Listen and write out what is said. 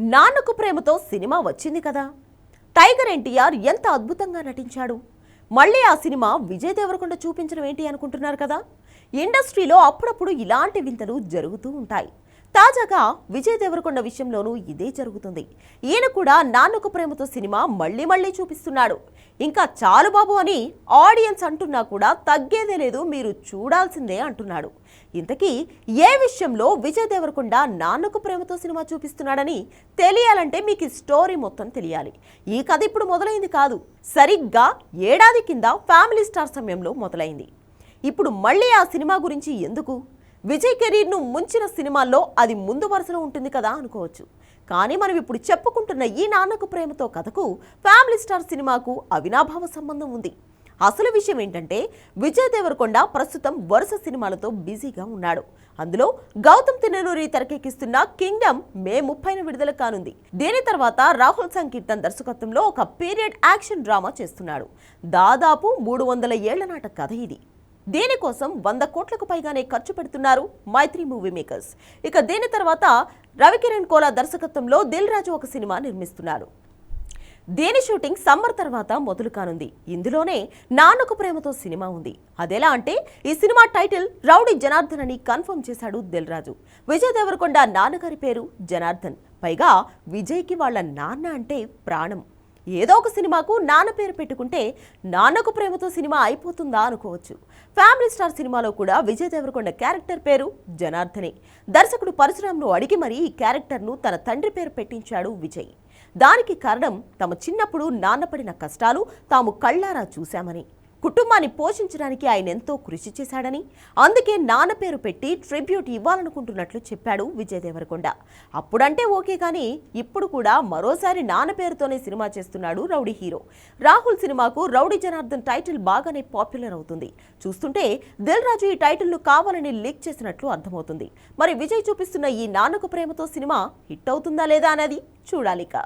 Nannaku Prematho cinema వచ్చింది కదా. Tiger NTR ఎంత అద్భుతంగా నటించాడు. మళ్ళీ ఆ సినిమా విజయ్ దేవరకొండ చూపించడం ఏంటి అనుకుంటున్నారు కదా. ఇండస్ట్రీలో అప్పుడప్పుడు ఇలాంటి వింతలు జరుగుతూ ఉంటాయి. తాజాగా విజయ్ దేవరకొండ విషయంలోనూ ఇదే జరుగుతుంది. ఈయన కూడా నాన్నకు ప్రేమతో సినిమా మళ్ళీ మళ్ళీ చూపిస్తున్నాడు. ఇంకా చాలు బాబు అని ఆడియన్స్ అంటున్నా కూడా తగ్గేదే లేదు మీరు చూడాల్సిందే అంటున్నాడు. ఇంతకీ ఏ విషయంలో విజయ్ దేవరకొండ నాన్నకు ప్రేమతో సినిమా చూపిస్తున్నాడని తెలియాలంటే మీకు ఈ స్టోరీ మొత్తం తెలియాలి. ఈ కథ ఇప్పుడు మొదలైంది కాదు సరిగ్గా ఏడాది కింద ఫ్యామిలీ స్టార్ సమయంలో మొదలైంది. ఇప్పుడు మళ్ళీ ఆ సినిమా గురించి ఎందుకు? విజయ్ కెరీర్ను ముంచిన సినిమాల్లో అది ముందు వరుసలో ఉంటుంది కదా అనుకోవచ్చు. కానీ మనం ఇప్పుడు చెప్పుకుంటున్న ఈ నాన్నకు ప్రేమతో కథకు ఫ్యామిలీ స్టార్ సినిమాకు అవినాభావ సంబంధం ఉంది. అసలు విషయం ఏంటంటే విజయ్ దేవరకొండ ప్రస్తుతం వరుస సినిమాలతో బిజీగా ఉన్నాడు. అందులో గౌతమ్ తిన్ననూరి తెరకెక్కిస్తున్న కింగ్డమ్ మే ముప్పైన విడుదల కానుంది. దీని తర్వాత రాహుల్ సంకీర్తన్ దర్శకత్వంలో ఒక పీరియడ్ యాక్షన్ డ్రామా చేస్తున్నాడు. దాదాపు మూడు వందల ఏళ్ళ నాట కథ ఇది. దీనికోసం వంద కోట్లకు పైగానే ఖర్చు పెడుతున్నారు మైత్రి మూవీ మేకర్స్. ఇక దీని తర్వాత రవికిరణ్ కోలా దర్శకత్వంలో దిల్ రాజు ఒక సినిమా నిర్మిస్తున్నారు. దీని షూటింగ్ సమ్మర్ తర్వాత మొదలు కానుంది. ఇందులోనే నాన్నకు ప్రేమతో సినిమా ఉంది. అదెలా అంటే ఈ సినిమా టైటిల్ రౌడీ జనార్దన్ అని కన్ఫర్మ్ చేశాడు దిల్ రాజు. విజయ్ దేవరకొండ నాన్నగారి పేరు జనార్దన్. పైగా విజయ్కి వాళ్ళ నాన్న అంటే ప్రాణం. ఏదో ఒక సినిమాకు నాన్న పేరు పెట్టుకుంటే నాన్నకు ప్రేమతో సినిమా అయిపోతుందా అనుకోవచ్చు. ఫ్యామిలీ స్టార్ సినిమాలో కూడా విజయ్ దేవరకొండ క్యారెక్టర్ పేరు జనార్దనే. దర్శకుడు పరశురామ్ను అడిగి మరీ ఈ క్యారెక్టర్ను తన తండ్రి పేరు పెట్టించాడు విజయ్. దానికి కారణం తమ చిన్నప్పుడు నాన్న పడిన కష్టాలు తాము కళ్ళారా చూశామని. కుటుంబాన్ని పోషించడానికి ఆయన ఎంతో కృషి చేశాడని అందుకే నాన్న పేరు పెట్టి ట్రిబ్యూట్ ఇవ్వాలనుకుంటున్నట్లు చెప్పాడు విజయ్ దేవరకొండ. అప్పుడంటే ఓకే కానీ ఇప్పుడు కూడా మరోసారి నాన్న పేరుతోనే సినిమా చేస్తున్నాడు రౌడీ హీరో. రాహుల్ సినిమాకు రౌడీ జనార్దన్ టైటిల్ బాగానే పాపులర్ అవుతుంది. చూస్తుంటే దిల్ రాజు ఈ టైటిల్ను కావాలని లీక్ చేసినట్లు అర్థమవుతుంది. మరి విజయ్ చూపిస్తున్న ఈ నాన్నకు ప్రేమతో సినిమా హిట్ అవుతుందా లేదా అనేది చూడాలిక.